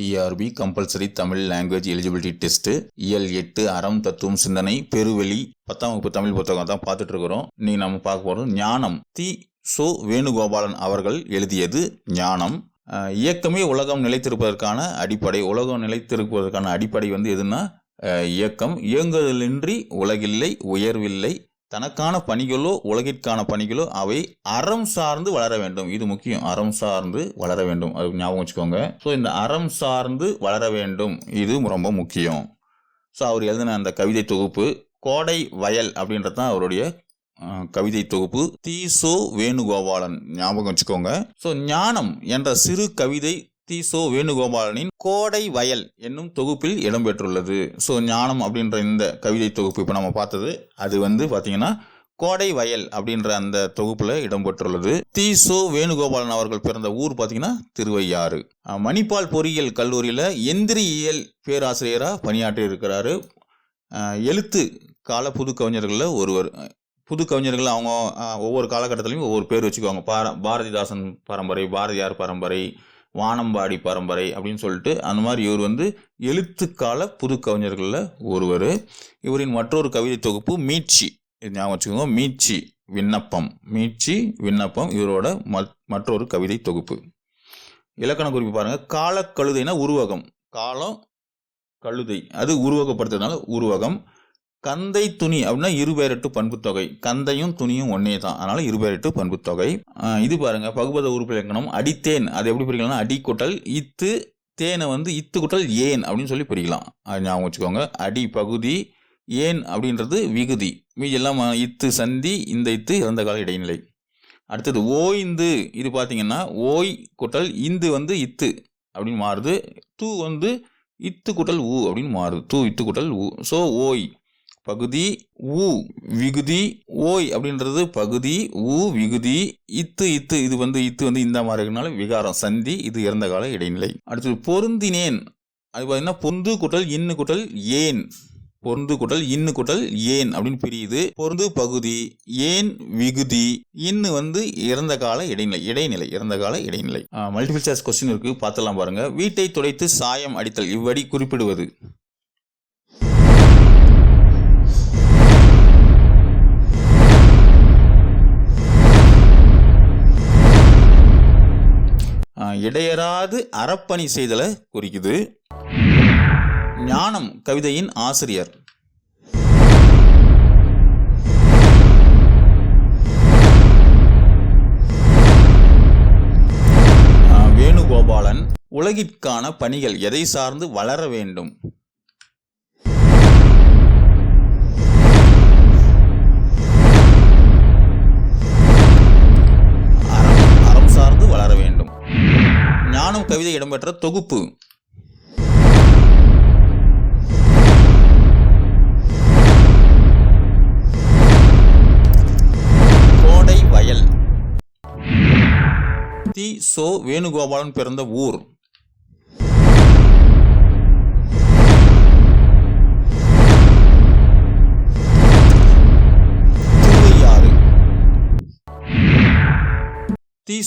TRB compulsory Tamil language eligibility test இயல் எட்டு அறம் தத்துவம் சிந்தனை பெருவெளி பத்தாம் வகுப்பு தமிழ் புத்தகம் தான் பார்த்துட்டு இருக்கிறோம். நீ நம்ம பார்க்க போகிறோம் ஞானம். தி. சோ. வேணுகோபாலன் அவர்கள் எழுதியது ஞானம். இயக்கமே உலகம் நிலைத்திருப்பதற்கான அடிப்படை உலகம் நிலைத்திருப்பதற்கான அடிப்படை வந்து எதுனா இயக்கம். இயங்குதலின்றி உலகில்லை உயர்வில்லை தனக்கான பணிகளோ உலகிற்கான பணிகளோ அவை அறம் சார்ந்து வளர வேண்டும். இது முக்கியம். அறம் சார்ந்து வளர வேண்டும். அது ஞாபகம் வச்சுக்கோங்க. ஸோ இந்த அறம் சார்ந்து வளர வேண்டும். இது ரொம்ப முக்கியம். ஸோ அவர் எழுதின அந்த கவிதை தொகுப்பு கோடை வயல் அப்படின்றது தான் அவருடைய கவிதை தொகுப்பு. தீசோ வேணுகோபாலன். ஞாபகம் வச்சுக்கோங்க. ஸோ ஞானம் என்ற சிறு கவிதை தி சோ வேணுகோபாலனின் கோடை வயல் என்னும் தொகுப்பில் இடம்பெற்றுள்ளது. ஸோ ஞானம் அப்படின்ற இந்த கவிதை தொகுப்பு இப்போ நம்ம பார்த்தது அது வந்து பார்த்தீங்கன்னா கோடை வயல் அப்படின்ற அந்த தொகுப்பில் இடம்பெற்றுள்ளது. தி சோ வேணுகோபாலன் அவர்கள் பிறந்த ஊர் பார்த்தீங்கன்னா திருவையாறு. மணிப்பால் பொறியியல் கல்லூரியில் எந்திரியல் பேராசிரியராக பணியாற்றி இருக்கிறாரு. எழுத்து கால புது கவிஞர்களில் ஒருவர். புது கவிஞர்கள் அவங்க ஒவ்வொரு காலகட்டத்திலையும் ஒவ்வொரு பேர் வச்சுக்குவாங்க. பார பாரதிதாசன் பரம்பரை பாரதியார் பரம்பரை வானம்பாடி பரம்பரை அப்படின்னு சொல்லிட்டு அந்த மாதிரி இவர் வந்து எழுத்துக்கால புது கவிஞர்களில் ஒருவர். இவரின் மற்றொரு கவிதை தொகுப்பு மீட்சி. இது ஞாபகம் வச்சுக்கோங்க மீட்சி விண்ணப்பம். மீட்சி விண்ணப்பம் இவரோட மற்றொரு கவிதை தொகுப்பு. இலக்கண குறிப்பு பாருங்கள் காலக்கழுதைனா உருவகம். காலம் கழுதை. அது உருவகப்படுத்துறதுனால உருவகம். கந்தை துணி அப்படின்னா இருபெயரெட்டு பண்புத்தொகை கந்தையும் துணியும் ஒன்னே தான். அதனால இருபேரட்டு பண்புத்தொகை இது பாருங்க பகுபத உறுப்பு இலக்கணம். அடித்தேன். அது எப்படி பிரிக்கலாம்னா அடி குட்டல் இத்து தேனை வந்து இத்து குட்டல் ஏன் அப்படின்னு சொல்லி பிரிக்கலாம். அது ஞாபகம் வச்சுக்கோங்க. அடி பகுதி ஏன் அப்படின்றது விகுதி. மீதி எல்லாம் இத்து சந்தி இந்த இத்து இறந்த கால இடைநிலை. அடுத்தது ஓய்ந்து. இது பார்த்தீங்கன்னா ஓய் குட்டல் இந்து வந்து இத்து அப்படின்னு மாறுது. தூ வந்து இத்து குட்டல் ஊ அப்படின்னு மாறுது. தூ இத்து குட்டல் ஊ. ஸோ ஓய். பகுதி ஊ விகுதி ஓய் அப்படின்றது பகுதி ஊ விகுதி இத்து இத்து. இது வந்து இத்து வந்து இந்த மாதிரி இருக்கனால விகாரம் சந்தி இது இறந்த கால இடைநிலை. அடுத்தது பொருந்தினேன். அது பார்த்தீங்கன்னா பொந்து குட்டல் இன்னு குட்டல் ஏன். பொருந்து குட்டல் இன்னு குட்டல் ஏன் அப்படின்னு பிரியுது. பொருந்து பகுதி ஏன் விகுதி இன்னு வந்து இறந்த கால இடைநிலை இடைநிலை இறந்த கால இடைநிலை. மல்டிபிள் சாய்ஸ் கொஸ்டின் இருக்கு. பார்த்தலாம் பாருங்க. வீட்டை துடைத்து சாயம் அடித்தல் இவ்வடி குறிப்பிடுவது. இடையராது இடையறாது அறப்பணி செய்தலை குறிக்குது. ஞானம் கவிதையின் ஆசிரியர். வேணுகோபாலன் உலகிற்கான பணிகள் எதை சார்ந்து வளர வேண்டும்? கவிதை இடம்பெற்ற தொகுப்பு. கோடை வயல் தி சோ வேணுகோபாலன் பிறந்த ஊர்.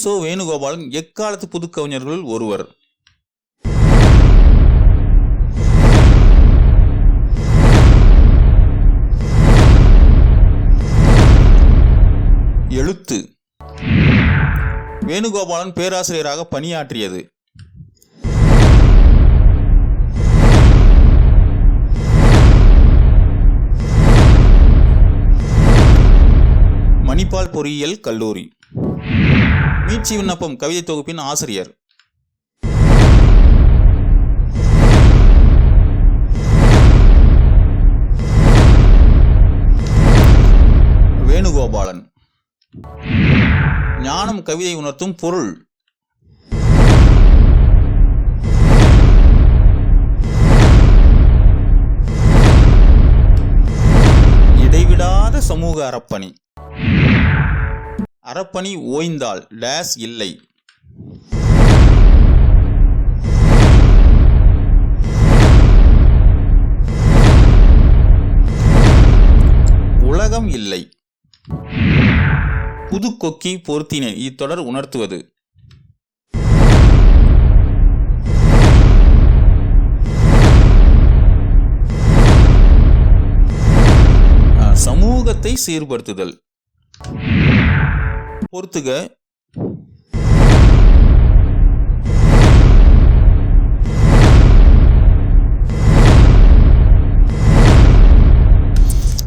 சோ வேணுகோபாலன் எக்காலத்து புதுக்கவிஞர்களில் ஒருவர்? எழுத்து. வேணுகோபாலன் பேராசிரியராக பணியாற்றியது. மணிப்பால் பொறியியல் கல்லூரி. மீட்சி விண்ணப்பம் கவிதை தொகுப்பின் ஆசிரியர். வேணுகோபாலன். ஞானம் கவிதை உணர்த்தும் பொருள். இடைவிடாத சமூக அறப்பணி. அறப்பணி ஓய்ந்தால் டேஸ் இல்லை. உலகம் இல்லை. புதுக்கொக்கி பொருத்தினேன் இத்தொடர் உணர்த்துவது. சமூகத்தை சீர்படுத்துதல். பொறுத்துக.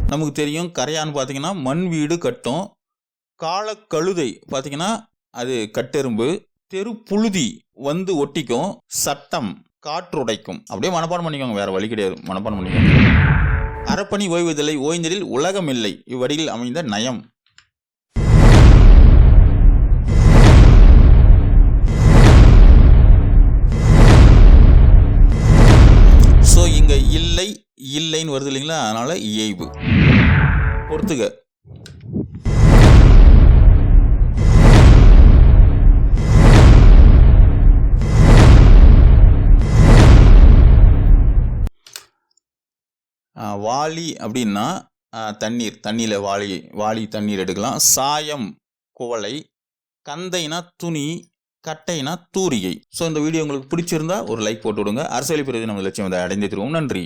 நமக்கு தெரியும் கரையான் பார்த்தீங்கன்னா மண் வீடு கட்டும். காலக்கழுதை பார்த்தீங்கன்னா அது கட்டெரும்பு. தெருப்புழுதி வந்து ஒட்டிக்கும். சட்டம் காற்றுடைக்கும். அப்படியே மனப்பாடம் பண்ணிக்கோங்க வேற வழி கிடையாது. மனப்பாடம் பண்ணிக்கோங்க. அறப்பணி ஓய்வதில்லை ஓய்ந்ததில் உலகமில்லை. இவ்வடியில் அமைந்த நயம். அப்படின்னு வருது இல்லைங்களா? அதனால இயைபு பொறுத்துக. வாளி அப்படின்னா தண்ணீர் தண்ணியில் வாளி வாளி தண்ணீர் எடுக்கலாம். சாயம் குவளை கந்தைனா துணி கட்டைனா தூரிகை. ஸோ இந்த வீடியோ உங்களுக்கு பிடிச்சிருந்தா ஒரு லைக் போட்டு விடுங்க. அரசியல் பிரதி நம்ம லட்சியம் அதை அடைந்து தருவோம். நன்றி.